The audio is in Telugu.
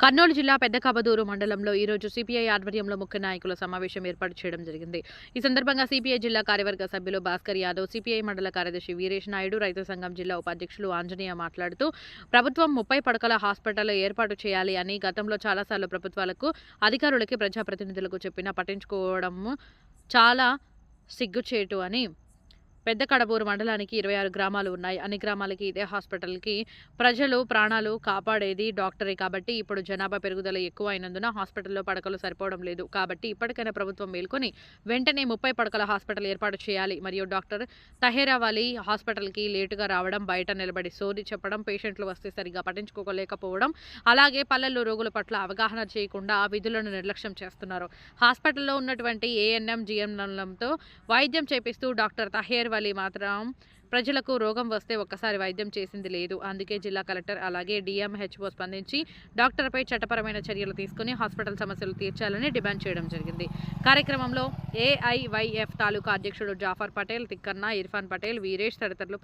కర్నూలు జిల్లా పెద్దకబదూరు మండలంలో ఈరోజు సిపిఐ ఆధ్వర్యంలో ముఖ్య నాయకుల సమావేశం ఏర్పాటు చేయడం జరిగింది. ఈ సందర్భంగా సిపిఐ జిల్లా కార్యవర్గ సభ్యులు భాస్కర్ యాదవ్ సిపిఐ మండల కార్యదర్శి వీరేష్ నాయుడు రైతు సంఘం జిల్లా ఉపాధ్యక్షులు ఆంజనేయ మాట్లాడుతూ ప్రభుత్వం ముప్పై పడకల హాస్పిటల్ ఏర్పాటు చేయాలి అని గతంలో చాలాసార్లు ప్రభుత్వాలకు అధికారులకి ప్రజాప్రతినిధులకు చెప్పినా పట్టించుకోవడం చాలా సిగ్గుచేటు అని పెద్ద కడబూరు మండలానికి ఇరవై ఆరు గ్రామాలు ఉన్నాయి. అన్ని గ్రామాలకి ఇదే హాస్పిటల్కి ప్రజలు ప్రాణాలు కాపాడేది డాక్టరే కాబట్టి ఇప్పుడు జనాభా పెరుగుదల ఎక్కువ అయినందున హాస్పిటల్లో పడకలు సరిపోవడం లేదు. కాబట్టి ఇప్పటికైనా ప్రభుత్వం మేల్కొని వెంటనే ముప్పై పడకల హాస్పిటల్ ఏర్పాటు చేయాలి. మరియు డాక్టర్ తహేరావాలి హాస్పిటల్కి లేటుగా రావడం బయట నిలబడి సోది చెప్పడం పేషెంట్లు వస్తే సరిగా పట్టించుకోలేకపోవడం అలాగే పల్లెల్లో రోగుల పట్ల అవగాహన చేయకుండా ఆ విధులను నిర్లక్ష్యం చేస్తున్నారు. హాస్పిటల్లో ఉన్నటువంటి ఏఎన్ఎం జిఎన్ఎంతో వైద్యం చేపిస్తూ డాక్టర్ తహేర్ వలి మాత్రం. ప్రజలకు రోగం వస్తే ఒక్కసారి వైద్యం చేసింది లేదు. అందుకే జిల్లా కలెక్టర్ అలాగే డిఎంహెచ్ఓ స్పందించి డాక్టర్పై చట్టపరమైన చర్యలు తీసుకుని హాస్పిటల్ సమస్యలు తీర్చాలని డిమాండ్ చేయడం జరిగింది. కార్యక్రమంలో ఏఐవైఎఫ్ తాలూకా అధ్యక్షుడు జాఫర్ పటేల్ తిక్కన్న ఇర్ఫాన్ పటేల్ వీరేష్ తదితరులు